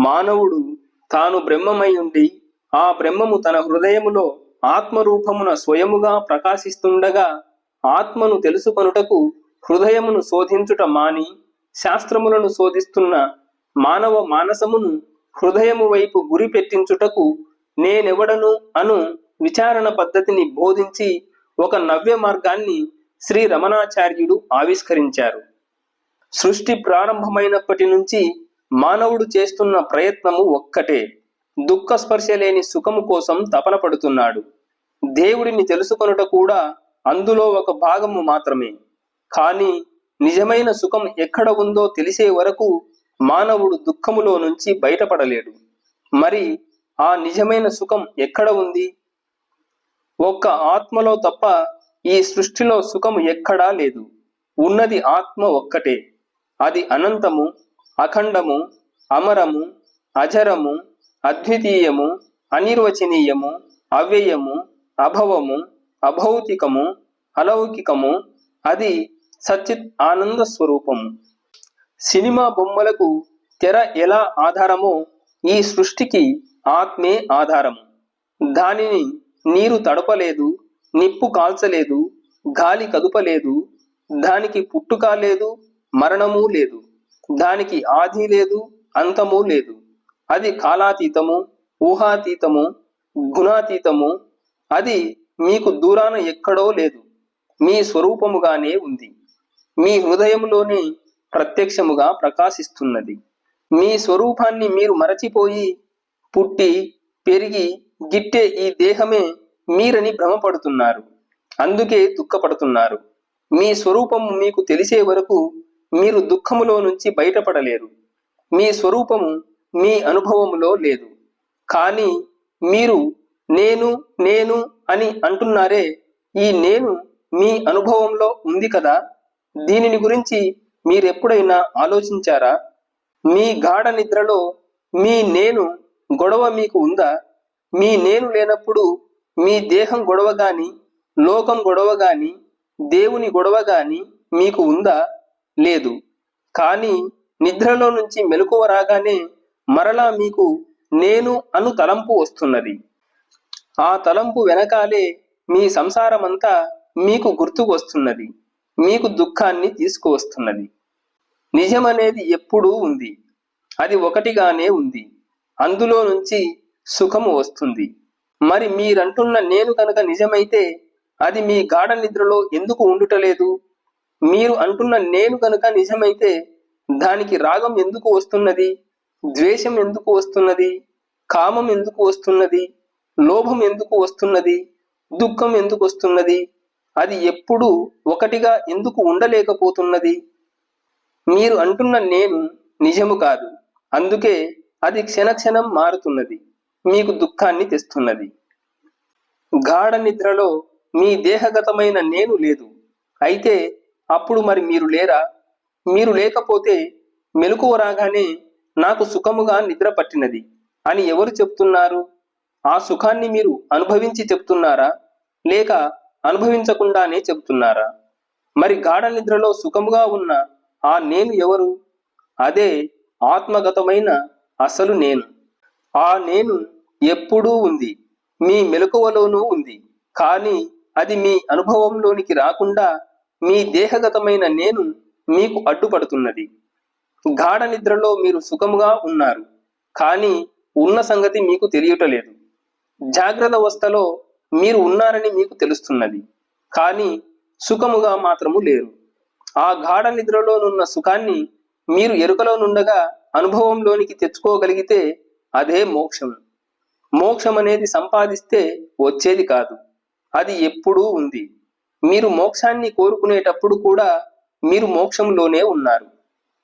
మానవుడు తాను బ్రహ్మమై ఉండి ఆ బ్రహ్మము తన హృదయములో ఆత్మరూపమున స్వయముగా ప్రకాశిస్తుండగా ఆత్మను తెలుసుకొనుటకు హృదయమును శోధించుట మాని శాస్త్రములను శోధిస్తున్న మానవ మానసమును హృదయము వైపు గురి పెట్టించుటకు నేనెవడను అను విచారణ పద్ధతిని బోధించి ఒక నవ్య మార్గాన్ని శ్రీ రమణాచార్యుడు ఆవిష్కరించారు. సృష్టి ప్రారంభమైనప్పటి నుంచి మానవుడు చేస్తున్న ప్రయత్నము ఒక్కటే. దుఃఖ స్పర్శ లేని సుఖము కోసం తపన పడుతున్నాడు. దేవుడిని తెలుసుకొనుట కూడా అందులో ఒక భాగము మాత్రమే. కానీ నిజమైన సుఖం ఎక్కడ ఉందో తెలిసే వరకు మానవుడు దుఃఖములో నుంచి బయటపడలేడు. మరి ఆ నిజమైన సుఖం ఎక్కడ ఉంది? ఒక్క ఆత్మలో తప్ప ఈ సృష్టిలో సుఖము ఎక్కడా లేదు. ఉన్నది ఆత్మ ఒక్కటే. అది అనంతము అఖండము అమరము అజరము అద్వితీయము అనిర్వచనీయము అవ్యయము అభవము అభౌతికము అలౌకికము అది సచిత్ ఆనంద స్వరూపము. సినిమా బొమ్మలకు తెర ఎలా ఆధారమో ఈ సృష్టికి ఆత్మే ఆధారము. దానిని నీరు తడపలేదు నిప్పు కాల్చలేదు గాలి కదుపలేదు దానికి పుట్టుక లేదు మరణము లేదు. దానికి ఆది లేదు అంతము లేదు. అది కాలాతీతము ఊహాతీతము గుణాతీతము. అది మీకు దూరాన ఎక్కడో లేదు. మీ స్వరూపముగానే ఉంది. మీ హృదయంలోని ప్రత్యక్షముగా ప్రకాశిస్తున్నది. మీ స్వరూపాన్ని మీరు మరచిపోయి పుట్టి పెరిగి గిట్టే ఈ దేహమే మీరని భ్రమపడుతున్నారు. అందుకే దుఃఖపడుతున్నారు. మీ స్వరూపము మీకు తెలిసే వరకు మీరు దుఃఖములో నుంచి బయటపడలేరు. మీ స్వరూపము మీ అనుభవములో లేదు. కానీ మీరు నేను నేను అని అంటున్నారే ఈ నేను మీ అనుభవంలో ఉంది కదా? దీనిని గురించి మీరెప్పుడైనా ఆలోచించారా? మీ గాఢ నిద్రలో మీ నేను గొడవ మీకు ఉందా? మీ నేను లేనప్పుడు మీ దేహం గొడవ గాని లోకం గొడవ గాని దేవుని గొడవ గాని మీకు ఉందా? లేదు. కానీ నిద్రలో నుంచి మెలకువ రాగానే మరలా మీకు నేను అను తలంపు వస్తున్నది. ఆ తలంపు వెనకాలే మీ సంసారమంతా మీకు గుర్తుకు వస్తున్నది. మీకు దుఃఖాన్ని తీసుకువస్తున్నది. నిజమనేది ఎప్పుడూ ఉంది. అది ఒకటిగానే ఉంది. అందులో నుంచి సుఖము వస్తుంది. మరి మీరంటున్న నేను కనుక నిజమైతే అది మీ గాఢ నిద్రలో ఎందుకు ఉండుటలేదు? మీరు అంటున్న నేను కనుక నిజమైతే దానికి రాగం ఎందుకు వస్తున్నది? ద్వేషం ఎందుకు వస్తున్నది? కామం ఎందుకు వస్తున్నది? లోభం ఎందుకు వస్తున్నది? దుఃఖం ఎందుకు వస్తున్నది? అది ఎప్పుడు ఒకటిగా ఎందుకు ఉండలేకపోతున్నది? మీరు అంటున్న నేను నిజము కాదు. అందుకే అది క్షణక్షణం మారుతున్నది. మీకు దుఃఖాన్ని తెస్తున్నది. గాఢ నిద్రలో మీ దేహగతమైన నేను లేదు. అయితే అప్పుడు మరి మీరు లేరా? మీరు లేకపోతే మెలకువ రాగానే నాకు సుఖముగా నిద్ర పట్టినది అని ఎవరు చెప్తున్నారు? ఆ సుఖాన్ని మీరు అనుభవించి చెప్తున్నారా? లేక అనుభవించకుండానే చెప్తున్నారా? మరి గాఢ నిద్రలో సుఖముగా ఉన్న ఆ నేను ఎవరు? అదే ఆత్మగతమైన అసలు నేను. ఆ నేను ఎప్పుడూ ఉంది. మీ మెలకువలోనూ ఉంది. కానీ అది మీ అనుభవంలోనికి రాకుండా మీ దేహగతమైన నేను మీకు అడ్డుపడుతున్నది. గాఢ నిద్రలో మీరు సుఖముగా ఉన్నారు కానీ ఉన్న సంగతి మీకు తెలియటలేదు. జాగ్రత్త అవస్థలో మీరు ఉన్నారని మీకు తెలుస్తున్నది కానీ సుఖముగా మాత్రము లేరు. ఆ గాఢ నిద్రలోనున్న సుఖాన్ని మీరు ఎరుకలో నుండగా అనుభవంలోనికి తెచ్చుకోగలిగితే అదే మోక్షం. మోక్షం అనేది సంపాదిస్తే వచ్చేది కాదు అది ఎప్పుడూ ఉంది. మీరు మోక్షాన్ని కోరుకునేటప్పుడు కూడా మీరు మోక్షంలోనే ఉన్నారు.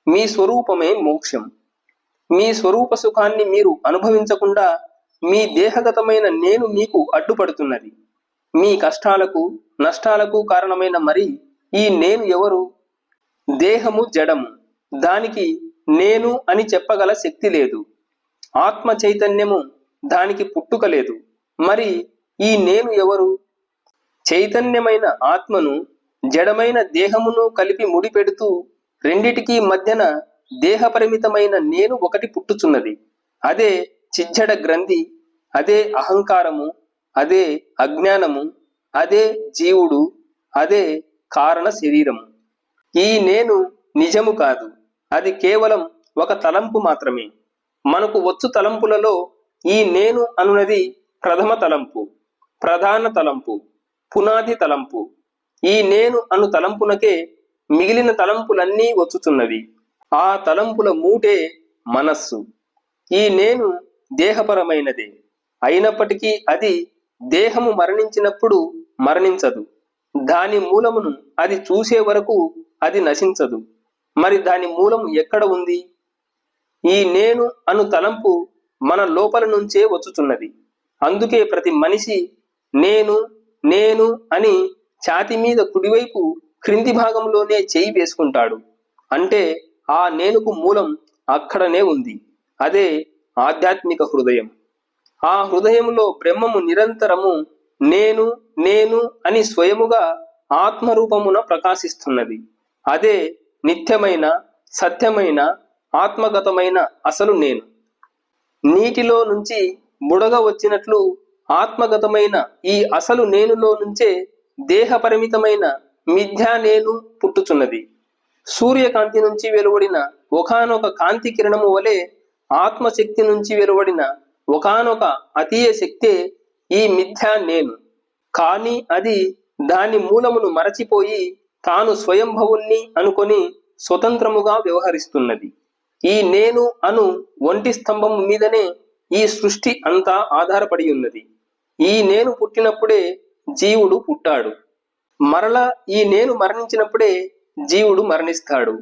మీ స్వరూపమే మోక్షం. మీ స్వరూప సుఖాన్ని మీరు అనుభవించకుండా మీ దేహగతమైన నేను మీకు అడ్డుపడుతున్నది. మీ కష్టాలకు నష్టాలకు కారణమైన మరి ఈ నేను ఎవరు? దేహము జడము. దానికి నేను అని చెప్పగల శక్తి లేదు. ఆత్మ చైతన్యము దానికి పుట్టుక లేదు. మరి ఈ నేను ఎవరు? చైతన్యమైన ఆత్మను జడమైన దేహమును కలిపి ముడిపెడుతూ రెండిటికి మధ్యన దేహపరిమితమైన నేను ఒకటి పుట్టుచున్నది. అదే చిజ్జడ గ్రంథి అదే అహంకారము అదే అజ్ఞానము అదే జీవుడు అదే కారణ శరీరము. ఈ నేను నిజము కాదు. అది కేవలం ఒక తలంపు మాత్రమే. మనకు వచ్చు తలంపులలో ఈ నేను అనునది ప్రథమ తలంపు ప్రధాన తలంపు. పునాది తలంపు. ఈ నేను అను తలంపునకే మిగిలిన తలంపులన్నీ వచ్చుతున్నవి. ఆ తలంపుల మూటే మనస్సు. ఈ నేను దేహపరమైనదే. అయినప్పటికీ అది దేహము మరణించినప్పుడు మరణించదు. దాని మూలమును అది చూసే వరకు అది నశించదు. మరి దాని మూలము ఎక్కడ ఉంది? ఈ నేను అను తలంపు మన లోపల నుంచే వచ్చుచున్నది అందుకే ప్రతి మనిషి నేను నేను అని ఛాతి మీద కుడివైపు క్రింది భాగంలోనే చేయి వేసుకుంటాడు. అంటే ఆ నేనుకు మూలం అక్కడనే ఉంది. అదే ఆధ్యాత్మిక హృదయం. ఆ హృదయంలో బ్రహ్మము నిరంతరము నేను నేను అని స్వయముగా ఆత్మరూపమున ప్రకాశిస్తున్నది. అదే నిత్యమైన సత్యమైన ఆత్మగతమైన అసలు నేను. నీటిలో నుంచి బుడగ వచ్చినట్లు ఆత్మగతమైన ఈ అసలు నేనులో నుంచే దేహపరిమితమైన మిథ్యా నేను పుట్టుచున్నది. సూర్యకాంతి నుంచి వెలువడిన ఒకానొక కాంతి కిరణము వలె ఆత్మశక్తి నుంచి వెలువడిన ఒకానొక అతీయ శక్తే ఈ మిథ్యా నేను. కానీ అది దాని మూలమును మరచిపోయి తాను స్వయంభవుణ్ణి అనుకొని స్వతంత్రముగా వ్యవహరిస్తున్నది. ఈ నేను అను ఒంటి స్తంభము మీదనే ఈ సృష్టి అంతా ఆధారపడి ఉన్నది. ఈ నేను పుట్టినప్పుడే జీవుడు పుట్టాడు. మరలా ఈ నేను మరణించినప్పుడే జీవుడు మరణిస్తాడు.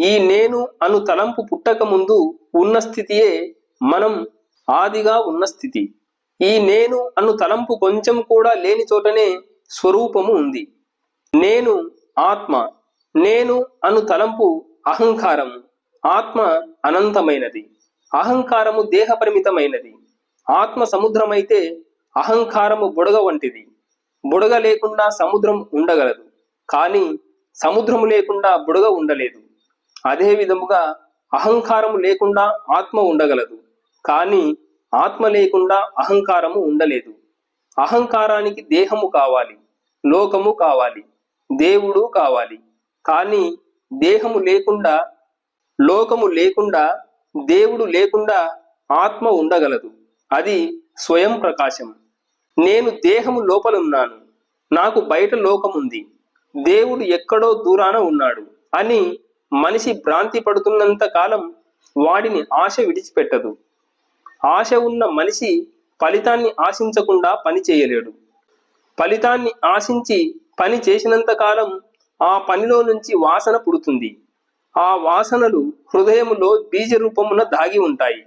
ఈ నేను అను తలంపు పుట్టక ముందు ఉన్న స్థితియే మనం ఆదిగా ఉన్న స్థితి. ఈ నేను అను తలంపు కొంచెం కూడా లేని చోటనే స్వరూపము ఉంది. నేను ఆత్మ నేను అను తలంపు అహంకారము. ఆత్మ అనంతమైనది. అహంకారము దేహపరిమితమైనది. ఆత్మ సముద్రమైతే అహంకారము బుడగ వంటిది. బుడగ లేకుండా సముద్రం ఉండగలదు. కానీ సముద్రము లేకుండా బుడగ ఉండలేదు. అదే విధముగా అహంకారము లేకుండా ఆత్మ ఉండగలదు. కానీ ఆత్మ లేకుండా అహంకారము ఉండలేదు. అహంకారానికి దేహము కావాలి లోకము కావాలి దేవుడు కావాలి. కానీ దేహము లేకుండా లోకము లేకుండా దేవుడు లేకుండా ఆత్మ ఉండగలదు. అది స్వయం ప్రకాశం. నేను దేహము లోపలున్నాను నాకు బయట లోకముంది. దేవుడు ఎక్కడో దూరాన ఉన్నాడు అని మనిషి భ్రాంతి పడుతున్నంత కాలం వాడిని ఆశ విడిచిపెట్టదు. ఆశ ఉన్న మనిషి ఫలితాన్ని ఆశించకుండా పని చేయలేడు. ఫలితాన్ని ఆశించి పని చేసినంత కాలం ఆ పనిలో నుంచి వాసన పుడుతుంది. ఆ వాసనలు హృదయములో బీజ రూపమున దాగి ఉంటాయి.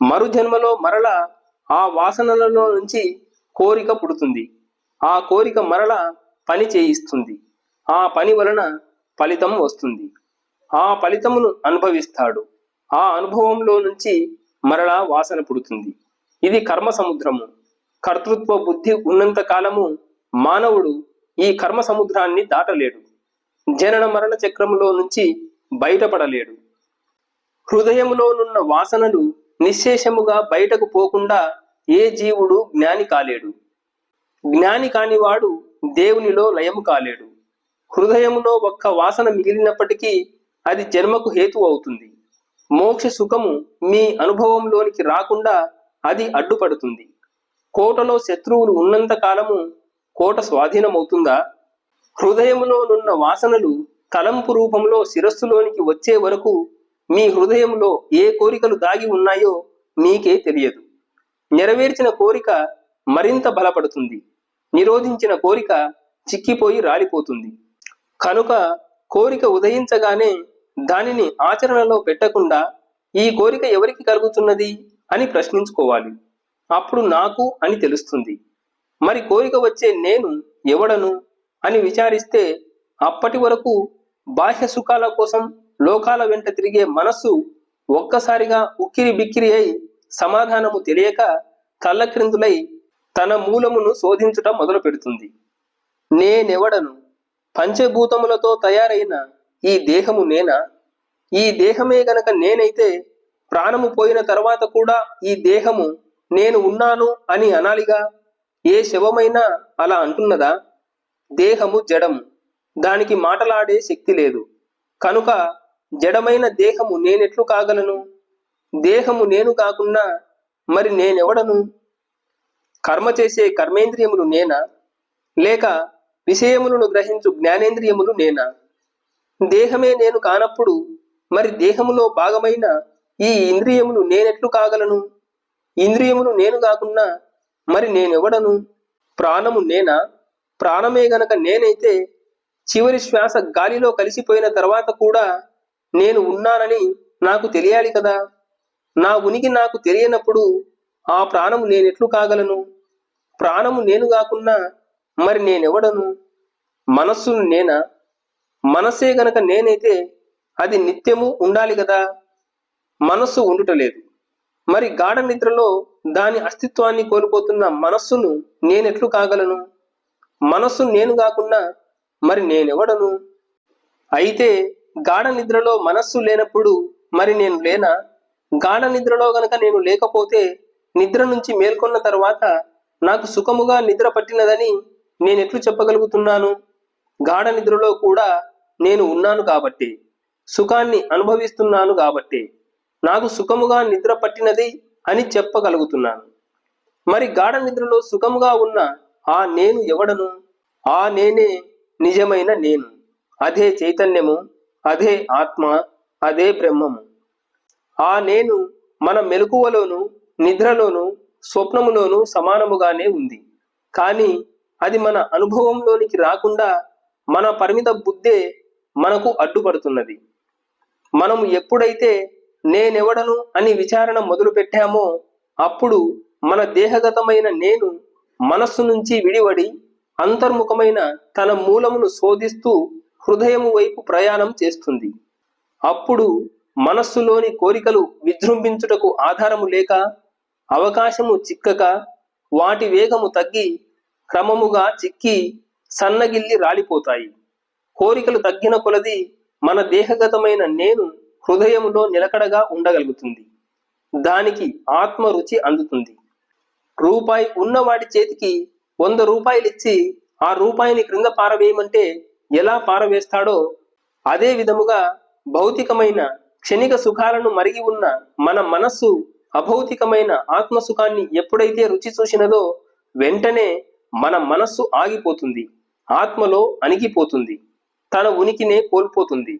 మరుజన్మలో మరల ఆ వాసనలలో నుంచి కోరిక పుడుతుంది. ఆ కోరిక మరల పని చేయిస్తుంది. ఆ పని వలన ఫలితం వస్తుంది. ఆ ఫలితమును అనుభవిస్తాడు. ఆ అనుభవంలో నుంచి మరలా వాసన పుడుతుంది. ఇది కర్మ సముద్రము. కర్తృత్వ బుద్ధి ఉన్నంత కాలము మానవుడు ఈ కర్మ సముద్రాన్ని దాటలేడు. జనన మరణ చక్రములో నుంచి బయటపడలేడు. హృదయములోనున్న వాసనలు నిశ్శేషముగా బయటకు పోకుండా ఏ జీవుడు జ్ఞాని కాలేడు. జ్ఞాని కానివాడు దేవునిలో లయము కాలేడు. హృదయములో ఒక్క వాసన మిగిలినప్పటికీ అది జన్మకు హేతు అవుతుంది. మోక్ష సుఖము మీ అనుభవంలోనికి రాకుండా అది అడ్డుపడుతుంది. కోటలో శత్రువులు ఉన్నంత కాలము కోట స్వాధీనమవుతుందా? హృదయములోనున్న వాసనలు తలంపు రూపంలో శిరస్సులోనికి వచ్చే వరకు మీ హృదయంలో ఏ కోరికలు దాగి ఉన్నాయో మీకే తెలియదు. నెరవేర్చిన కోరిక మరింత బలపడుతుంది. నిరోధించిన కోరిక చిక్కిపోయి రాలిపోతుంది. కనుక కోరిక ఉదయించగానే దానిని ఆచరణలో పెట్టకుండా ఈ కోరిక ఎవరికి కలుగుతున్నది అని ప్రశ్నించుకోవాలి. అప్పుడు నాకు అని తెలుస్తుంది. మరి కోరిక వచ్చే నేను ఎవడను అని విచారిస్తే అప్పటి వరకు బాహ్య సుఖాల కోసం లోకాల వెంట తిరిగే మనస్సు ఒక్కసారిగా ఉక్కిరి బిక్కిరి అయి సమాధానము తెలియక తల్లక్రిందులై తన మూలమును శోధించుట మొదలు పెడుతుంది నేనెవడను? పంచభూతములతో తయారైన ఈ దేహము నేనా? ఈ దేహమే గనక నేనైతే ప్రాణము పోయిన తర్వాత కూడా ఈ దేహము నేను ఉన్నాను అని అనాలిగా? ఏ శవమైనా అలా అంటున్నదా? దేహము జడము. దానికి మాటలాడే శక్తి లేదు. కనుక జడమైన దేహము నేనెట్లు కాగలను? దేహము నేను కాకున్నా మరి నేనెవడను? కర్మ చేసే కర్మేంద్రియములు నేనా? లేక విషయములను గ్రహించు జ్ఞానేంద్రియములు నేనా? దేహమే నేను కానప్పుడు మరి దేహములో భాగమైన ఈ ఇంద్రియములు నేనెట్లు కాగలను? ఇంద్రియములు నేను కాకున్నా మరి నేనెవడను? ప్రాణము నేనా? ప్రాణమే గనక నేనైతే చివరి శ్వాస గాలిలో కలిసిపోయిన తర్వాత కూడా నేను ఉన్నానని నాకు తెలియాలి కదా? నా ఉనికి నాకు తెలియనప్పుడు ఆ ప్రాణము నేనెట్లు కాగలను? ప్రాణము నేను కాకున్నా మరి నేనెవడను? మనస్సును నేనా? మనసే గనక నేనైతే అది నిత్యము ఉండాలి కదా మనస్సు ఉండుటలేదు. మరి గాఢ నిద్రలో దాని అస్తిత్వాన్ని కోల్పోతున్న మనస్సును నేనెట్లు కాగలను? మనస్సు నేను కాకున్నా మరి నేనెవడను? అయితే గాఢ నిద్రలో మనస్సు లేనప్పుడు మరి నేను లేనా? గాఢ నిద్రలో గనక నేను లేకపోతే నిద్ర నుంచి మేల్కొన్న తర్వాత నాకు సుఖముగా నిద్ర పట్టినదని నేనెట్లు చెప్పగలుగుతున్నాను? గాఢ నిద్రలో కూడా నేను ఉన్నాను కాబట్టి సుఖాన్ని అనుభవిస్తున్నాను కాబట్టి నాకు సుఖముగా నిద్ర పట్టినది అని చెప్పగలుగుతున్నాను. మరి గాఢ నిద్రలో సుఖముగా ఉన్న ఆ నేను ఎవడను? ఆ నేనే నిజమైన నేను. అదే చైతన్యము అదే ఆత్మ అదే బ్రహ్మము. ఆ నేను మన మెలకువలోను నిద్రలోను స్వప్నములోను సమానముగానే ఉంది. కానీ అది మన అనుభవంలోనికి రాకుండా మన పరిమిత బుద్ధే మనకు అడ్డుపడుతున్నది. మనం ఎప్పుడైతే నేనెవడను అని విచారణ మొదలు పెట్టామో అప్పుడు మన దేహగతమైన నేను మనస్సు నుంచి విడివడి అంతర్ముఖమైన తన మూలమును శోధిస్తూ హృదయము వైపు ప్రయాణం చేస్తుంది. అప్పుడు మనస్సులోని కోరికలు విజృంభించుటకు ఆధారము లేక అవకాశము చిక్కక వాటి వేగము తగ్గి క్రమముగా చిక్కి సన్నగిల్లి రాలిపోతాయి. కోరికలు తగ్గిన కొలది మన దేహగతమైన నేను హృదయములో నిలకడగా ఉండగలుగుతుంది. దానికి ఆత్మ రుచి అందుతుంది. రూపాయి ఉన్నవాడి చేతికి వంద రూపాయలు ఇచ్చి ఆ రూపాయిని క్రింద పారవేయమంటే ఎలా పారవేస్తాడో అదే విధముగా భౌతికమైన క్షణిక సుఖాలను మరిగి ఉన్న మన మనస్సు అభౌతికమైన ఆత్మ సుఖాన్ని ఎప్పుడైతే రుచి చూసినదో వెంటనే మన మనస్సు ఆగిపోతుంది ఆత్మలో అణిగిపోతుంది తన ఉనికినే కోల్పోతుంది.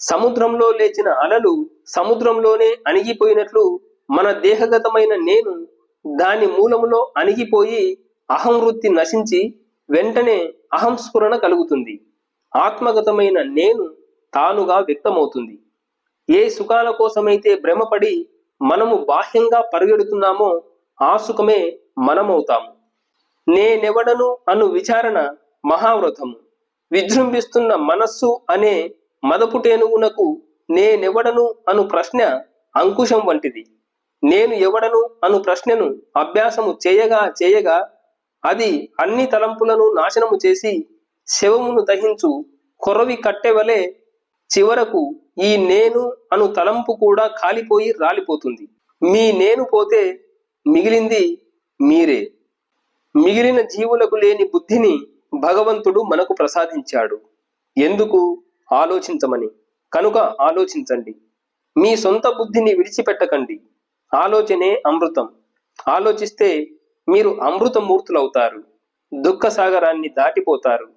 సముద్రంలో లేచిన అలలు సముద్రంలోనే అణిగిపోయినట్లు మన దేహగతమైన నేను దాని మూలములో అణిగిపోయి అహం వృత్తి నశించి వెంటనే అహంస్ఫురణ కలుగుతుంది. ఆత్మగతమైన నేను తానుగా వ్యక్తమవుతుంది. ఏ సుఖాల కోసమైతే భ్రమపడి మనము బాహ్యంగా పరిగెడుతున్నామో ఆ సుఖమే మనమవుతాము. నేనెవడను అను విచారణ మహావ్రతము. విజృంభిస్తున్న మనస్సు అనే మదపుటేనుగునకు నేనెవడను అను ప్రశ్న అంకుశం వంటిది. నేను ఎవడను అను ప్రశ్నను అభ్యాసము చేయగా చేయగా అది అన్ని తలంపులను నాశనము చేసి శవమును దహించు కొరవి కట్టెవలే చివరకు ఈ నేను అను తలంపు కూడా కాలిపోయి రాలిపోతుంది. మీ నేను పోతే మిగిలింది మీరే. మిగిలిన జీవులకు లేని బుద్ధిని భగవంతుడు మనకు ప్రసాదించాడు. ఎందుకు? ఆలోచించమని. కనుక ఆలోచించండి. మీ సొంత బుద్ధిని విడిచిపెట్టకండి. ఆలోచనే అమృతం. ఆలోచిస్తే మీరు అమృతమూర్తులవుతారు. దుఃఖ సాగరాన్ని దాటిపోతారు.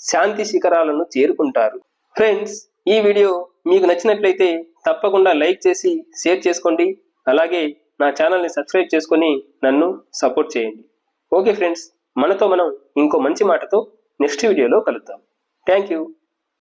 శాంతి శిఖరాలను చేరుకుంటారు. ఫ్రెండ్స్ ఈ వీడియో మీకు నచ్చినట్లయితే తప్పకుండా లైక్ చేసి షేర్ చేసుకోండి. అలాగే నా ఛానల్ని సబ్స్క్రైబ్ చేసుకొని నన్ను సపోర్ట్ చేయండి. ఓకే ఫ్రెండ్స్ మనతో మనం ఇంకో మంచి మాటతో నెక్స్ట్ వీడియోలో కలుద్దాం. Thank you.